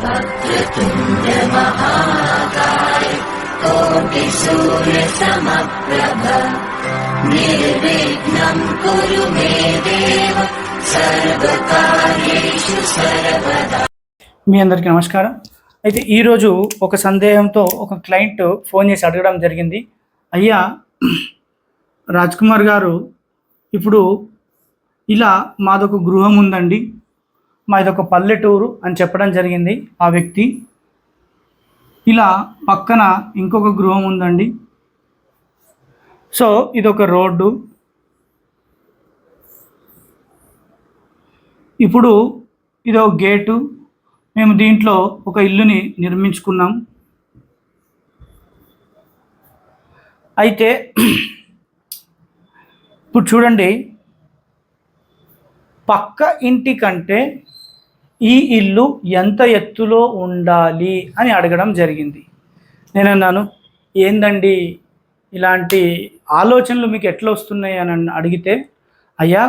वक्रतुण्ड महाकाय कोटिसूर्यसमप्रभ निर्विघ्नम् कुरु मे देव सर्वकार्येषु सर्वदा మీ అందరికీ నమస్కారం అయితే ఈరోజు ఒక సందేహంతో ఒక క్లయింట్ ఫోన్ చేసి అడగడం జరిగింది అయ్యా రాజ్ కుమార్ గారు ఇప్పుడు ఇలా మాదొక గృహం ఉందండి మాదొక పల్లెటూరు అని చెప్పడం జరిగింది ఆ వ్యక్తి. ఇలా పక్కన ఇంకొక గృహం ఉందండి. సో ఇదొక రోడ్డు. ఇప్పుడు ఇదో గేటు. మేము దీంట్లో ఒక ఇల్లుని నిర్మించుకున్నాం. అయితే ఇప్పుడు చూడండి. పక్క ఇంటి కంటే ఈ ఇల్లు ఎంత ఎత్తులో ఉండాలి అని అడగడం జరిగింది. నేను అన్నాను ఏందండి ఇలాంటి ఆలోచనలు మీకు ఎట్లా వస్తున్నాయి అని అడిగితే అయ్యా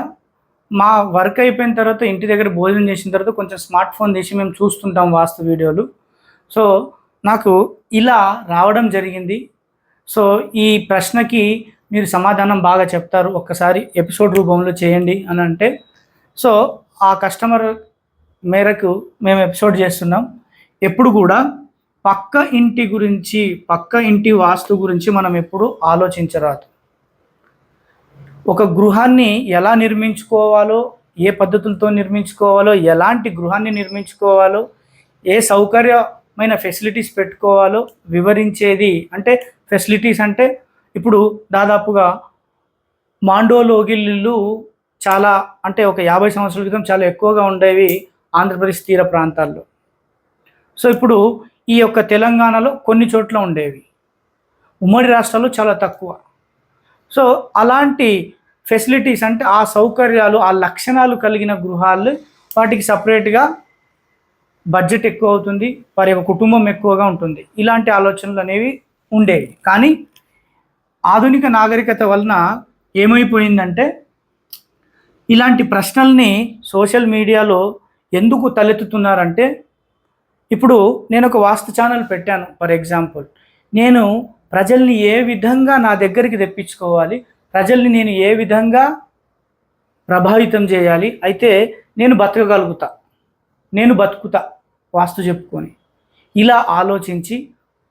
మా వర్క్ అయిపోయిన తర్వాత ఇంటి దగ్గర భోజనం చేసిన తర్వాత కొంచెం స్మార్ట్ ఫోన్ తీసి మేము చూస్తుంటాం వాస్తు వీడియోలు. సో నాకు ఇలా రావడం జరిగింది. సో ఈ ప్రశ్నకి మీరు సమాధానం బాగా చెప్తారు. ఒక్కసారి ఎపిసోడ్ రూపంలో చేయండి అని అంటే సో ఆ కస్టమర్ మేరకు మేము ఎపిసోడ్ చేస్తున్నాం. ఎప్పుడు కూడా పక్క ఇంటి గురించి పక్క ఇంటి వాస్తు గురించి మనం ఎప్పుడు ఆలోచించరాదు. ఒక గృహాన్ని ఎలా నిర్మించుకోవాలో ఏ పద్ధతులతో నిర్మించుకోవాలో ఎలాంటి గృహాన్ని నిర్మించుకోవాలో ఏ సౌకర్యమైన ఫెసిలిటీస్ పెట్టుకోవాలో వివరించేది అంటే ఫెసిలిటీస్ అంటే ఇప్పుడు దాదాపుగా మాండోలోగిల్లు చాలా అంటే ఒక యాభై సంవత్సరాల క్రితం చాలా ఎక్కువగా ఉండేవి. ఆంధ్రప్రదేశ్ తీర ప్రాంతాల్లో. సో ఇప్పుడు ఈ యొక్క తెలంగాణలో కొన్ని చోట్ల ఉండేవి. ఉమ్మడి రాష్ట్రాల్లో చాలా తక్కువ. సో అలాంటి ఫెసిలిటీస్ అంటే ఆ సౌకర్యాలు ఆ లక్షణాలు కలిగిన గృహాలు వాటికి సపరేట్గా బడ్జెట్ ఎక్కువ అవుతుంది వారి యొక్క కుటుంబం ఎక్కువగా ఉంటుంది. ఇలాంటి ఆలోచనలు అనేవి ఉండేవి. కానీ ఆధునిక నాగరికత వలన ఏమైపోయిందంటే ఇలాంటి ప్రశ్నల్ని సోషల్ మీడియాలో ఎందుకు తలెత్తుతున్నారంటే ఇప్పుడు నేను ఒక వాస్తు ఛానల్ పెట్టాను ఫర్ ఎగ్జాంపుల్. నేను ప్రజల్ని ఏ విధంగా నా దగ్గరికి తెప్పించుకోవాలి ప్రజల్ని నేను ఏ విధంగా ప్రభావితం చేయాలి అయితే నేను బతకగలుగుతా నేను బతుకుతా వాస్తు చెప్పుకొని. ఇలా ఆలోచించి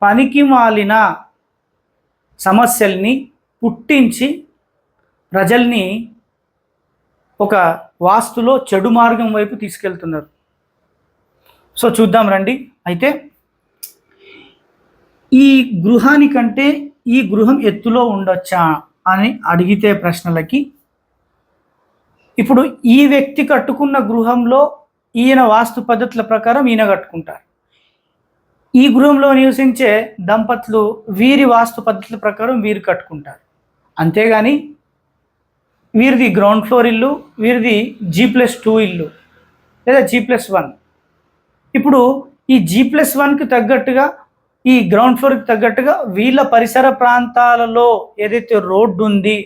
పనికి మాలిన సమస్యల్ని పుట్టించి ప్రజల్ని ఒక వాస్తులో చెడు మార్గం వైపు తీసుకెళ్తున్నారు. సో చూద్దాం రండి. అయితే ఈ గృహానికంటే ఈ గృహం ఎత్తులో ఉండొచ్చా అని అడిగితే ప్రశ్నలకి ఇప్పుడు ఈ వ్యక్తి కట్టుకున్న గృహంలో ఈయన వాస్తు పద్ధతుల ప్రకారం ఈయన కట్టుకుంటారు. ఈ గృహంలో నివసించే దంపతులు వీరి వాస్తు పద్ధతుల ప్రకారం వీరు కట్టుకుంటారు. అంతేగాని వీరిది గ్రౌండ్ ఫ్లోర్ ఇల్లు వీరిది జీ ప్లస్ టూ ఇల్లు లేదా జీ ప్లస్ వన్ ఇప్పుడు ఈ జీ ప్లస్ వన్కి తగ్గట్టుగా ఈ గ్రౌండ్ ఫ్లోర్కి తగ్గట్టుగా వీళ్ళ పరిసర ప్రాంతాలలో ఏదైతే రోడ్డు ఉంది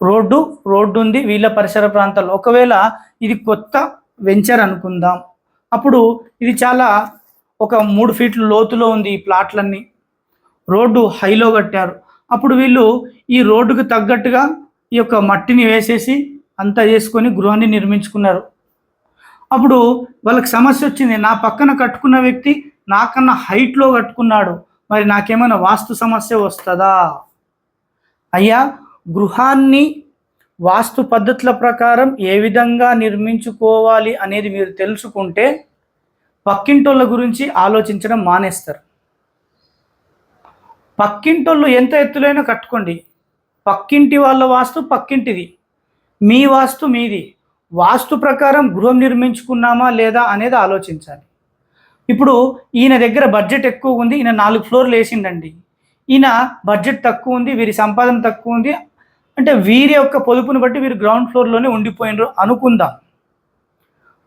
రోడ్డు రోడ్డు ఉంది వీళ్ళ పరిసర ప్రాంతాల్లో. ఒకవేళ ఇది కొత్త వెంచర్ అనుకుందాం. అప్పుడు ఇది చాలా ఒక మూడు ఫీట్ల లోతులో ఉంది ఈ ప్లాట్లన్నీ. రోడ్డు హైలో కట్టారు. అప్పుడు వీళ్ళు ఈ రోడ్డుకు తగ్గట్టుగా ఈ యొక్క మట్టిని వేసేసి అంతా చేసుకొని గృహాన్ని నిర్మించుకున్నారు. అప్పుడు వాళ్ళకి సమస్య వచ్చింది నా పక్కన కట్టుకున్న వ్యక్తి నాకన్నా హైట్లో కట్టుకున్నాడు మరి నాకేమైనా వాస్తు సమస్య వస్తుందా? అయ్యా గృహాన్ని వాస్తు పద్ధతుల ప్రకారం ఏ విధంగా నిర్మించుకోవాలి అనేది మీరు తెలుసుకుంటే పక్కింటోళ్ళ గురించి ఆలోచించడం మానేస్తారు. పక్కింటోళ్ళు ఎంత ఎత్తులైనా కట్టుకోండి పక్కింటి వాళ్ళ వాస్తు పక్కింటిది. మీ వాస్తు మీది. వాస్తు ప్రకారం గృహం నిర్మించుకున్నామా లేదా అనేది ఆలోచించాలి. ఇప్పుడు ఈయన దగ్గర బడ్జెట్ ఎక్కువ ఉంది ఈయన నాలుగు ఫ్లోర్లు వేసిండండి. ఈయన బడ్జెట్ తక్కువ ఉంది వీరి సంపాదన తక్కువ ఉంది. అంటే వీరి యొక్క పొదుపును బట్టి వీరు గ్రౌండ్ ఫ్లోర్లోనే ఉండిపోయినరు అనుకుందాం.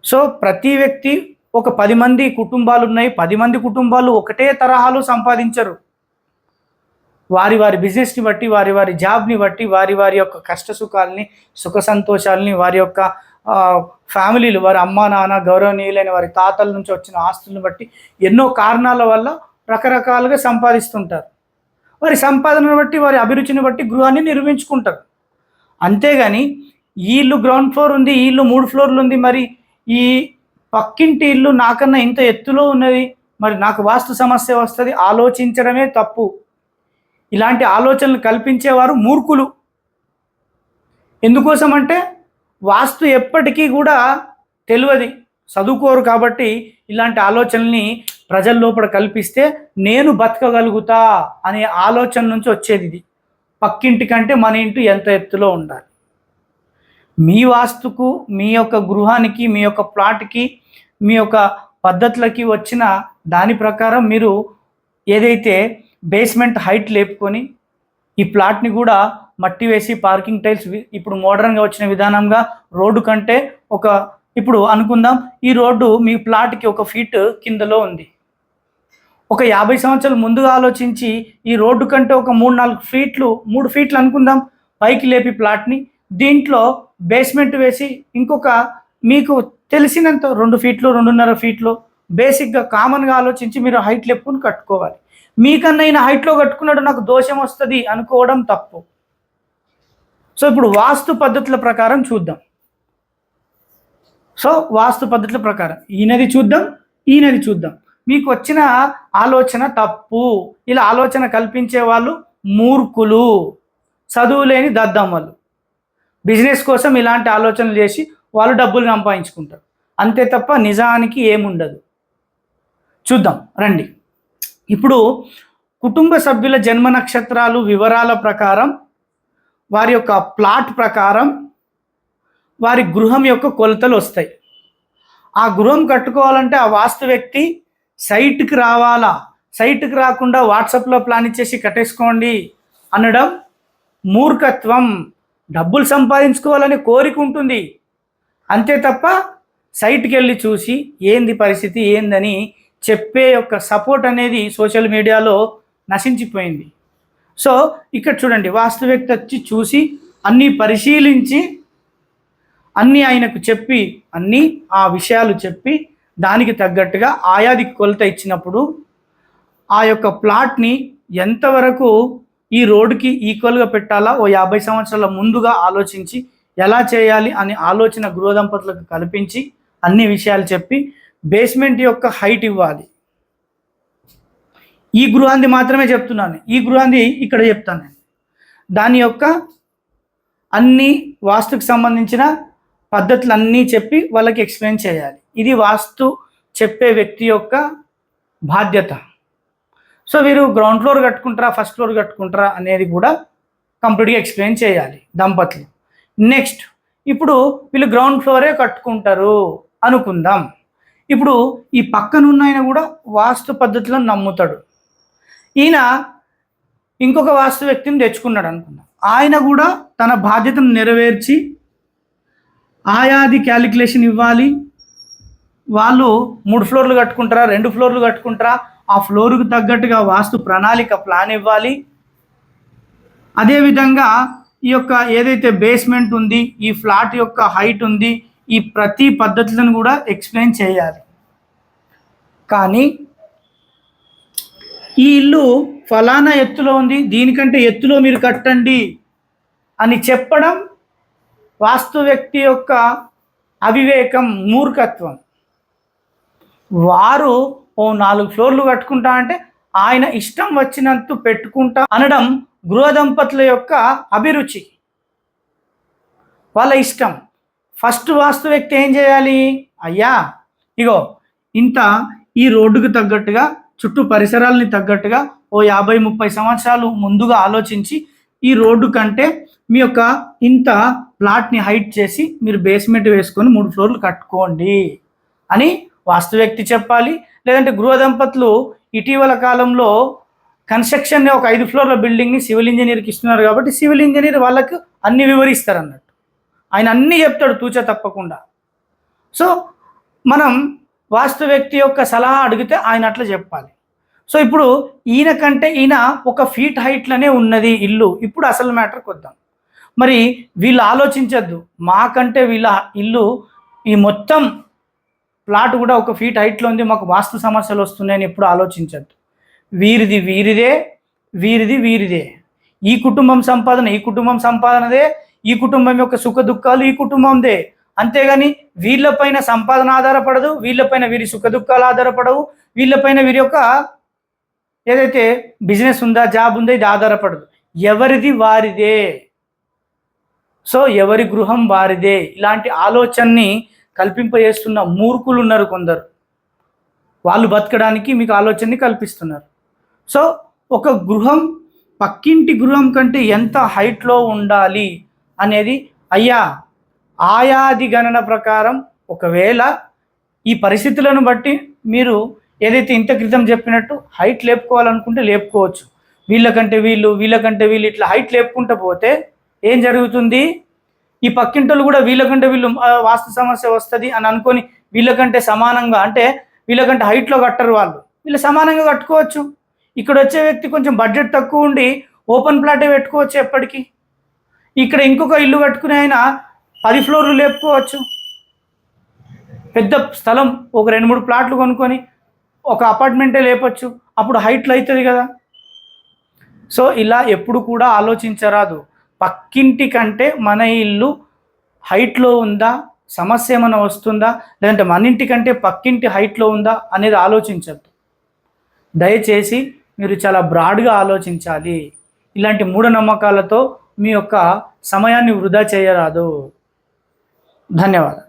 సో ప్రతి వ్యక్తి ఒక పది మంది కుటుంబాలు ఉన్నాయి పది మంది కుటుంబాలు ఒకటే తరహాలు సంపాదించరు. వారి వారి బిజినెస్ని బట్టి వారి వారి జాబ్ని బట్టి వారి వారి యొక్క కష్ట సుఖాలని సుఖ సంతోషాలని వారి యొక్క ఫ్యామిలీలు వారి అమ్మ నాన్న గౌరవనీయులైన వారి తాతల నుంచి వచ్చిన ఆస్తులను బట్టి ఎన్నో కారణాల వల్ల రకరకాలుగా సంపాదిస్తుంటారు. వారి సంపాదనను బట్టి వారి అభిరుచిని బట్టి గృహాన్ని నిర్మించుకుంటారు. అంతేగాని ఈ ఇల్లు గ్రౌండ్ ఫ్లోర్ ఉంది ఈ ఇల్లు మూడు ఫ్లోర్లు ఉంది మరి ఈ పక్కింటి ఇల్లు నాకన్నా ఇంత ఎత్తులో ఉన్నది మరి నాకు వాస్తు సమస్య వస్తుంది ఆలోచించడమే తప్పు. ఇలాంటి ఆలోచనలు కల్పించేవారు మూర్ఖులు. ఎందుకోసం అంటే వాస్తు ఎప్పటికీ కూడా తెలియదు. చదువుకోరు కాబట్టి ఇలాంటి ఆలోచనల్ని ప్రజల లోపల కల్పిస్తే నేను బతకగలుగుతా అనే ఆలోచన నుంచి వచ్చేది ఇది. పక్కింటి కంటే మన ఇంటి ఎంత ఎత్తులో ఉండాలి? మీ వాస్తుకు మీ యొక్క గృహానికి మీ యొక్క ప్లాట్కి మీ యొక్క పద్ధతులకి వచ్చిన దాని ప్రకారం మీరు ఏదైతే బేస్మెంట్ హైట్ లేపుకొని ఈ ప్లాట్ని కూడా మట్టి వేసి పార్కింగ్ టైల్స్ ఇప్పుడు మోడర్న్గా వచ్చిన విధానంగా రోడ్డు కంటే ఒక ఇప్పుడు అనుకుందాం ఈ రోడ్డు మీ ప్లాట్కి ఒక ఫీట్ కిందలో ఉంది. ఒక యాభై సంవత్సరాలు ముందుగా ఆలోచించి ఈ రోడ్డు కంటే ఒక మూడు నాలుగు ఫీట్లు మూడు ఫీట్లు అనుకుందాం పైకి లేపి ప్లాట్ని దీంట్లో బేస్మెంట్ వేసి ఇంకొక మీకు తెలిసినంత రెండు ఫీట్లు రెండున్నర ఫీట్లు బేసిక్గా కామన్గా ఆలోచించి మీరు హైట్ లేపుకొని కట్టుకోవాలి. మీకన్నా ఈయన హైట్లో కట్టుకున్నాడు నాకు దోషం వస్తుంది అనుకోవడం తప్పు. సో ఇప్పుడు వాస్తు పద్ధతుల ప్రకారం చూద్దాం. సో వాస్తు పద్ధతుల ప్రకారం ఈయనది చూద్దాం ఈయనది చూద్దాం. మీకు వచ్చిన ఆలోచన తప్పు. ఇలా ఆలోచన కల్పించే వాళ్ళు మూర్ఖులు. చదువు లేని దద్దమ్మలు బిజినెస్ కోసం ఇలాంటి ఆలోచనలు చేసి వాళ్ళు డబ్బులు సంపాదించుకుంటారు. అంతే తప్ప నిజానికి ఏముండదు. చూద్దాం రండి. ఇప్పుడు కుటుంబ సభ్యుల జన్మ నక్షత్రాలు వివరాల ప్రకారం వారి యొక్క ప్లాట్ ప్రకారం వారి గృహం యొక్క కొలతలు వస్తాయి. ఆ గృహం కట్టుకోవాలంటే ఆ వాస్తు వ్యక్తి సైట్కి రావాలా? సైట్కి రాకుండా వాట్సాప్లో ప్లాన్ ఇచ్చేసి కట్టేసుకోండి అనడం మూర్ఖత్వం. డబ్బులు సంపాదించుకోవాలని కోరిక ఉంటుంది. అంతే తప్ప సైట్కి వెళ్ళి చూసి ఏంది పరిస్థితి ఏందని చెప్పే యొక్క సపోర్ట్ అనేది సోషల్ మీడియాలో నశించిపోయింది. సో ఇక్కడ చూడండి వాస్తవికత వచ్చి చూసి అన్నీ పరిశీలించి అన్నీ ఆయనకు చెప్పి అన్నీ ఆ విషయాలు చెప్పి దానికి తగ్గట్టుగా ఆయాది కొలత ఇచ్చినప్పుడు ఆ యొక్క ప్లాట్ని ఎంతవరకు ఈ రోడ్డుకి ఈక్వల్గా పెట్టాలా ఓ యాభై సంవత్సరాల ముందుగా ఆలోచించి ఎలా చేయాలి అనే ఆలోచన గృహ దంపతులకు కల్పించి అన్ని విషయాలు చెప్పి బేస్మెంట్ యొక్క హైట్ ఇవ్వాలి. ఈ గృహాన్ని మాత్రమే చెప్తున్నాను. ఈ గృహాన్ని ఇక్కడ చెప్తాను నేను. దాని యొక్క అన్ని వాస్తుకు సంబంధించిన పద్ధతులు అన్నీ చెప్పి వాళ్ళకి ఎక్స్ప్లెయిన్ చేయాలి. ఇది వాస్తు చెప్పే వ్యక్తి యొక్క బాధ్యత. సో వీరు గ్రౌండ్ ఫ్లోర్ కట్టుకుంటారా ఫస్ట్ ఫ్లోర్ కట్టుకుంటారా అనేది కూడా కంప్లీట్గా ఎక్స్ప్లెయిన్ చేయాలి దంపతులు. నెక్స్ట్ ఇప్పుడు వీళ్ళు గ్రౌండ్ ఫ్లోరే కట్టుకుంటారు అనుకుందాం. ఇప్పుడు ఈ పక్కనున్న ఆయన కూడా వాస్తు పద్ధతులను నమ్ముతాడు. ఈయన ఇంకొక వాస్తు వ్యక్తిని తెచ్చుకున్నాడు అనుకుందాం. ఆయన కూడా తన బాధ్యతను నెరవేర్చి ఆయాది క్యాలిక్యులేషన్ ఇవ్వాలి. వాళ్ళు మూడు ఫ్లోర్లు కట్టుకుంటారా రెండు ఫ్లోర్లు కట్టుకుంటారా ఆ ఫ్లోర్కు తగ్గట్టుగా వాస్తు ప్రణాళిక ప్లాన్ ఇవ్వాలి. అదేవిధంగా ఈ యొక్క ఏదైతే బేస్మెంట్ ఉంది ఈ ఫ్లాట్ యొక్క హైట్ ఉంది ఈ ప్రతి పద్ధతులను కూడా ఎక్స్ప్లెయిన్ చేయాలి. కానీ ఈ ఇల్లు ఫలానా ఎత్తులో ఉంది దీనికంటే ఎత్తులో మీరు కట్టండి అని చెప్పడం వాస్తు వ్యక్తి యొక్క అవివేకం మూర్ఖత్వం. వారు ఓ నాలుగు ఫ్లోర్లు కట్టుకుంటా అంటే ఆయన ఇష్టం వచ్చినంత పెట్టుకుంటా అనడం గృహ దంపతుల యొక్క అభిరుచి. వాళ్ళ ఇష్టం. ఫస్ట్ వాస్తు వ్యక్తి ఏం చేయాలి? అయ్యా ఇగో ఇంత ఈ రోడ్డుకు తగ్గట్టుగా చుట్టూ పరిసరాలని తగ్గట్టుగా ఓ యాభై ముప్పై సంవత్సరాలు ముందుగా ఆలోచించి ఈ రోడ్డు కంటే మీ యొక్క ఇంత ప్లాట్ని హైట్ చేసి మీరు బేస్మెంట్ వేసుకొని మూడు ఫ్లోర్లు కట్టుకోండి అని వాస్తు వ్యక్తి చెప్పాలి. లేదంటే గృహ దంపతులు ఇటీవల కాలంలో కన్స్ట్రక్షన్ ఒక ఐదు ఫ్లోర్ల బిల్డింగ్ని సివిల్ ఇంజనీర్కి ఇస్తున్నారు కాబట్టి సివిల్ ఇంజనీర్ వాళ్ళకు అన్ని వివరిస్తారు అన్నట్టు ఆయన అన్నీ చెప్తాడు తూచ తప్పకుండా. సో మనం వాస్తు వ్యక్తి యొక్క సలహా అడిగితే ఆయన అట్లా చెప్పాలి. సో ఇప్పుడు ఈయన కంటే ఈయన ఒక ఫీట్ హైట్లోనే ఉన్నది ఇల్లు. ఇప్పుడు అసలు మ్యాటర్కి వద్దాం. మరి వీళ్ళు ఆలోచించద్దు. మాకంటే వీళ్ళ ఇల్లు ఈ మొత్తం ప్లాట్ కూడా ఒక ఫీట్ హైట్లో ఉంది. మాకు వాస్తు సమస్యలు వస్తున్నాయని ఎప్పుడు ఆలోచించద్దు. వీరిది వీరిదే వీరిది వీరిదే. ఈ కుటుంబం సంపాదన ఈ కుటుంబం సంపాదనదే. ఈ కుటుంబం యొక్క సుఖ దుఃఖాలు ఈ కుటుంబందే. అంతేగాని వీళ్ళపైన సంపాదన ఆధారపడదు వీళ్ళపైన వీరి సుఖదుఖాలు ఆధారపడవు వీళ్ళపైన వీరి యొక్క ఏదైతే బిజినెస్ ఉందా జాబ్ ఉందా ఇది ఆధారపడదు. ఎవరిది వారిదే. సో ఎవరి గృహం వారిదే. ఇలాంటి ఆలోచనని కల్పింపజేస్తున్న మూర్ఖులు ఉన్నారు కొందరు. వాళ్ళు బతకడానికి మీకు ఆలోచనని కల్పిస్తున్నారు. సో ఒక గృహం పక్కింటి గృహం కంటే ఎంత హైట్లో ఉండాలి అనేది అయ్యా ఆయాది గణన ప్రకారం ఒకవేళ ఈ పరిస్థితులను బట్టి మీరు ఏదైతే ఇంత క్రితం చెప్పినట్టు హైట్ లేపుకోవాలనుకుంటే లేపుకోవచ్చు. వీళ్ళకంటే వీళ్ళు వీళ్ళకంటే వీళ్ళు ఇట్లా హైట్ లేపుకుంటూ పోతే ఏం జరుగుతుంది? ఈ పక్కింటోళ్ళు కూడా వీళ్ళకంటే వీళ్ళు వాస్తు సమస్య వస్తుంది అని అనుకొని వీళ్ళకంటే సమానంగా అంటే వీళ్ళకంటే హైట్లో కట్టరు వాళ్ళు. వీళ్ళు సమానంగా కట్టుకోవచ్చు. ఇక్కడ వచ్చే వ్యక్తి కొంచెం బడ్జెట్ తక్కువ ఉండి ఓపెన్ ప్లాటే పెట్టుకోవచ్చు ఎప్పటికీ. ఇక్కడ ఇంకొక ఇల్లు కట్టుకునే ఆయన పది ఫ్లోర్లు లేపుకోవచ్చు. పెద్ద స్థలం ఒక రెండు మూడు ప్లాట్లు కొనుక్కొని ఒక అపార్ట్మెంటే లేపచ్చు. అప్పుడు హైట్లు అవుతుంది కదా. సో ఇలా ఎప్పుడు కూడా ఆలోచించరాదు. పక్కింటి కంటే మన ఇల్లు హైట్లో ఉందా సమస్య ఏమైనా వస్తుందా లేదంటే మన ఇంటి కంటే పక్కింటి హైట్లో ఉందా అనేది ఆలోచించద్దు. దయచేసి మీరు చాలా బ్రాడ్గా ఆలోచించాలి. ఇలాంటి మూఢనమ్మకాలతో మీ యొక్క సమయాన్ని వృధా చేయరాదు. ధన్యవాదాలు